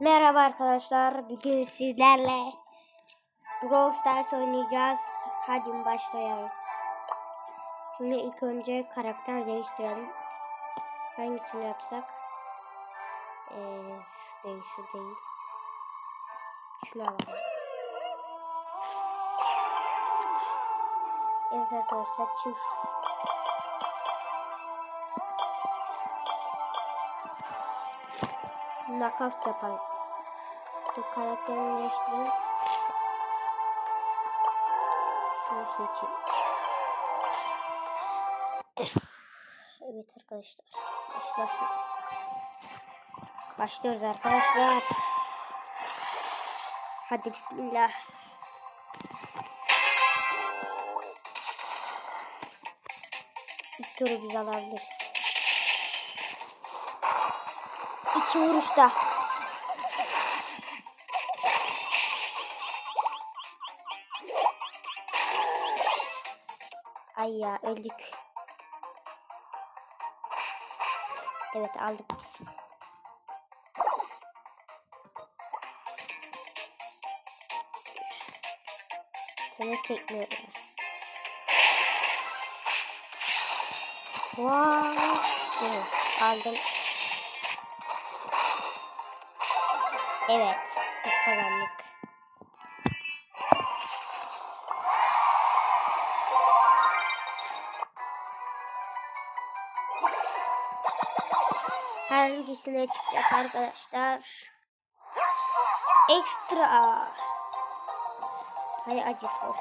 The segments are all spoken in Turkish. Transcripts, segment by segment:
Merhaba arkadaşlar. Bugün sizlerle Brawl Stars oynayacağız. Hadi başlayalım. Şimdi ilk önce karakter değiştirelim. Hangisini yapsak? Ee, şu değil, şu değil. Şunu alalım. Evet arkadaşlar çift. Knockout yapalım. Dur karakterimi değiştireyim. Şunu seçeyim. Evet arkadaşlar. Başlasın. Başlıyoruz arkadaşlar. Hadi bismillah. İlk turu biz alabiliriz. İki vuruşta. Ay ya öldük. Evet aldık biz. Seni çekmiyorlar. Wow. Evet, aldım. Evet, biz kazandık. Hangisine çıkacak arkadaşlar? Ekstra. Hay acı sos.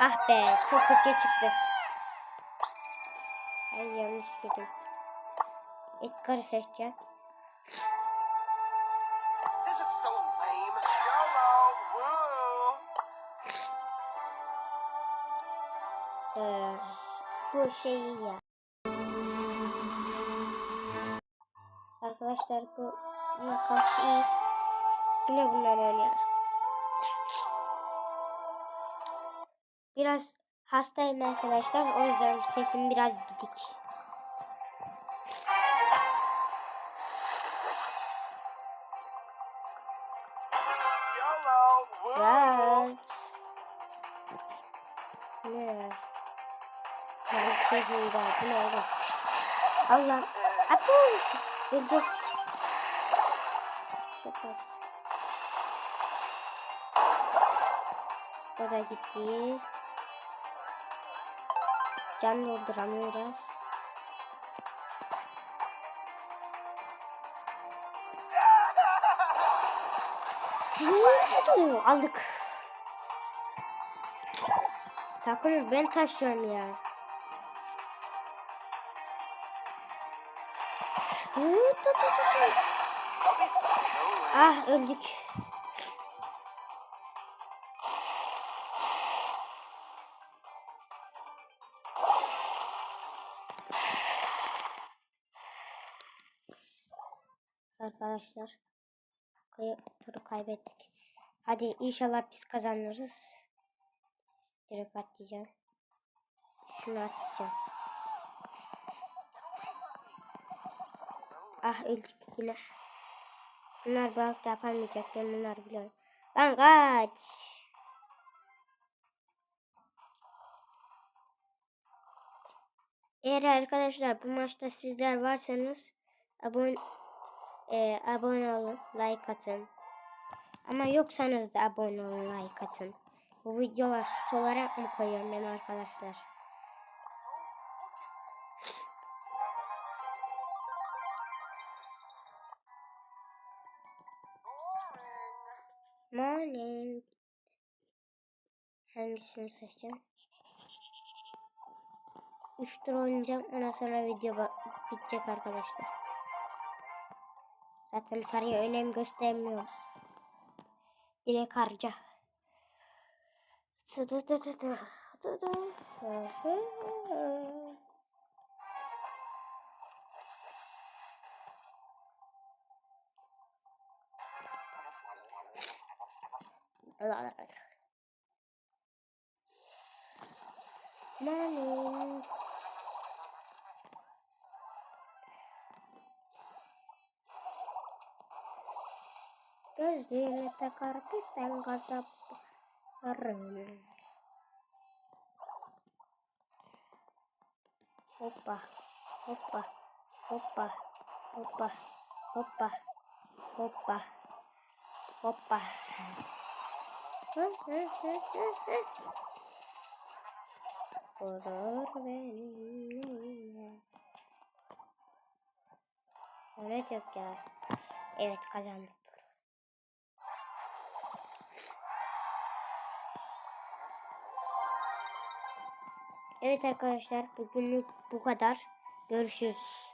Ah be, çok kötü çıktı. Ay yanlış dedim. Edgar'ı seçeceğim. Bu şeyi ya. Arkadaşlar bu makas. Yine bunlar öyle ya. Biraz hastayım arkadaşlar. O yüzden sesim biraz gidik. Right. Ne? Çocuğu da bu ne oğlum? Allah. Öleceğiz. Çok az. O gitti. Can dolduramıyoruz. Aldık. Takımı ben taşıyorum ya. Ah öldük. Arkadaşlar turu kaybettik. Hadi inşallah biz kazanırız. Direkt atlayacağım. Şunu atlayacağım. Ah öldük yine. Bunlar balık yapamayacak ben bunları biliyorum. Lan kaç. Eğer arkadaşlar bu maçta sizler varsanız abone e, abone olun, like atın. Ama yoksanız da abone olun, like atın. Bu videolar olarak mı koyuyorum ben arkadaşlar? Morning. Hangisini seçeceğim? 3 tur oynayacağım. Ondan sonra video bitecek arkadaşlar. Zaten paraya önem göstermiyorum. Direkt harca. Tı tı tı tı tı. Tı tı. Mami. jos että karkit tämän kanssa paremmin. Hoppa, hoppa, hoppa, hoppa, hoppa, hoppa, hoppa. Vurur benimle. Evet yok ya. Evet kazandık. Evet arkadaşlar bugünlük bu kadar. Görüşürüz.